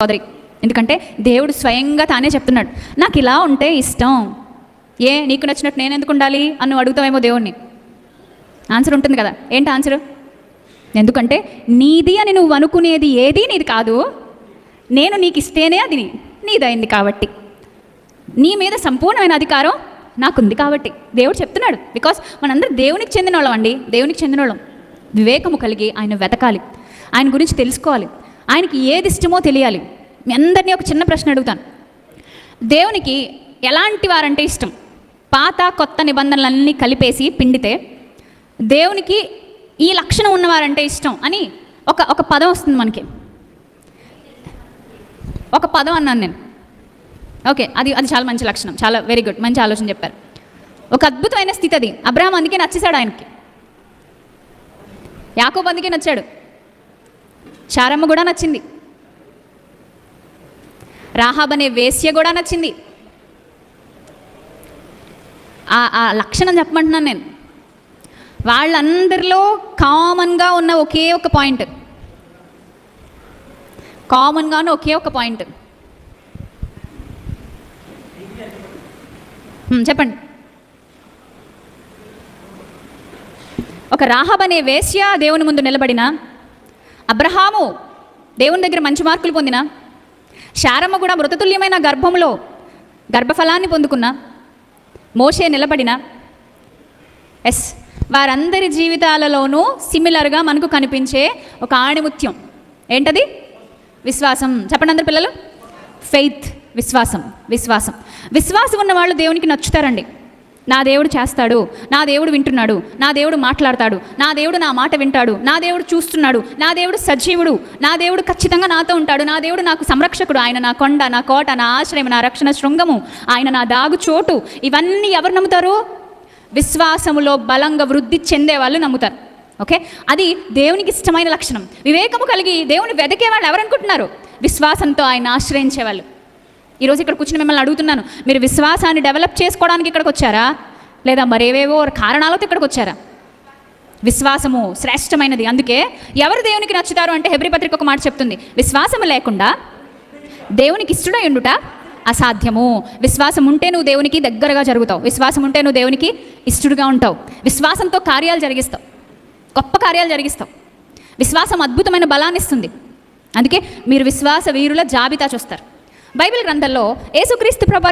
సోదరి. ఎందుకంటే దేవుడు స్వయంగా తానే చెప్తున్నాడు నాకు ఇలా ఉంటే ఇష్టం. ఏ నీకు నచ్చినట్టు నేను ఎందుకు ఉండాలి? అని నువ్వు అడుగుతావేమో దేవుణ్ణి. ఆన్సర్ ఉంటుంది కదా. ఏంటి ఆన్సర్ ఎందుకంటే నీది అని నువ్వు అనుకునేది ఏది నీది కాదు. నేను నీకు ఇస్తేనే అది నీదైంది కాబట్టి. నీ మీద సంపూర్ణమైన అధికారం నాకుంది కాబట్టి. దేవుడు చెప్తున్నాడు బికాస్ మనందరూ దేవునికి చెందిన వాళ్ళం అండి. దేవునికి చెందిన వాళ్ళం వివేకము కలిగి ఆయన వెతకాలి. ఆయన గురించి తెలుసుకోవాలి. ఆయనకి ఏది ఇష్టమో తెలియాలి. మీ అందరినీ ఒక చిన్న ప్రశ్న అడుగుతాను. దేవునికి ఎలాంటి వారంటే ఇష్టం? పాత కొత్త నిబంధనలన్నీ కలిపేసి పిండితే దేవునికి ఈ లక్షణం ఉన్నవారంటే ఇష్టం అని ఒక ఒక పదం వస్తుంది మనకి. ఒక పదం అన్నాను నేను. ఓకే అది అది చాలా మంచి లక్షణం. చాలా వెరీ గుడ్ మంచి ఆలోచన చెప్పారు. ఒక అద్భుతమైన స్థితి అది. అబ్రహాం అందుకే నచ్చేశాడు ఆయనకి. యాకోబ్ అందుకే నచ్చాడు. శారమ్మ కూడా నచ్చింది. రాహాబ్ అనే వేశ్య కూడా నచ్చింది. ఆ ఆ లక్షణం చెప్పమంటున్నాను నేను. వాళ్ళందరిలో కామన్గా ఉన్న ఒకే ఒక పాయింట్. కామన్గా ఉన్న ఒకే ఒక పాయింట్. చెప్పండి. ఒక రాహబ్ అనే వేశ్య దేవుని ముందు నిలబడిన అబ్రహాము దేవుని దగ్గర మంచి మార్కులు పొందిన? శారమ్మ కూడా మృతతుల్యమైన గర్భంలో గర్భఫలాన్ని పొందుకున్న? మోషే నిలబడిన? ఎస్ వారందరి జీవితాలలోనూ సిమిలర్గా మనకు కనిపించే ఒక ఆణిముత్యం. ఏంటది? విశ్వాసం. చెప్పండి అందరు పిల్లలు. ఫెయిత్ విశ్వాసం. విశ్వాసం. విశ్వాసం ఉన్న వాళ్ళు దేవునికి నచ్చుతారండి. నా దేవుడు చేస్తాడు నా దేవుడు వింటున్నాడు నా దేవుడు మాట్లాడతాడు నా దేవుడు నా మాట వింటాడు నా దేవుడు చూస్తున్నాడు నా దేవుడు సజీవుడు నా దేవుడు ఖచ్చితంగా నాతో ఉంటాడు నా దేవుడు నాకు సంరక్షకుడు ఆయన నా కొండ నా కోట నా ఆశ్రయం నా రక్షణ శృంగము ఆయన నా దాగు చోటు ఇవన్నీ ఎవరు నమ్ముతారు? విశ్వాసములో బలంగా వృద్ధి చెందే వాళ్ళు నమ్ముతారు. ఓకే? అది దేవునికి ఇష్టమైన లక్షణం. వివేకము కలిగి దేవుని వెదకే వాళ్ళు ఎవరనుకుంటున్నారు? విశ్వాసంతో ఆయన ఆశ్రయించే వాళ్ళు. ఈరోజు ఇక్కడ కూర్చుని మిమ్మల్ని అడుగుతున్నాను. మీరు విశ్వాసాన్ని డెవలప్ చేసుకోవడానికి ఇక్కడికి వచ్చారా? లేదా మరేవేవో కారణాలతో ఇక్కడికి వచ్చారా? విశ్వాసము శ్రేష్టమైనది. అందుకే ఎవరు దేవునికి నచ్చుతారు అంటే హెబ్రిపత్రిక ఒక మాట చెప్తుంది. విశ్వాసము లేకుండా దేవునికి ఇష్టడై ఉండుట అసాధ్యము. విశ్వాసం ఉంటే నువ్వు దేవునికి దగ్గరగా జరుగుతావు. విశ్వాసం ఉంటే నువ్వు దేవునికి ఇష్టడుగా ఉంటావు. విశ్వాసంతో కార్యాలు జరిగిస్తావు. గొప్ప కార్యాలు జరిగిస్తావు. విశ్వాసం అద్భుతమైన బలాన్ని ఇస్తుంది అందుకే మీరు విశ్వాస వీరుల జాబితా చూస్తారు. బైబిల్ గ్రంథంలో యేసుక్రీస్తు ప్రభు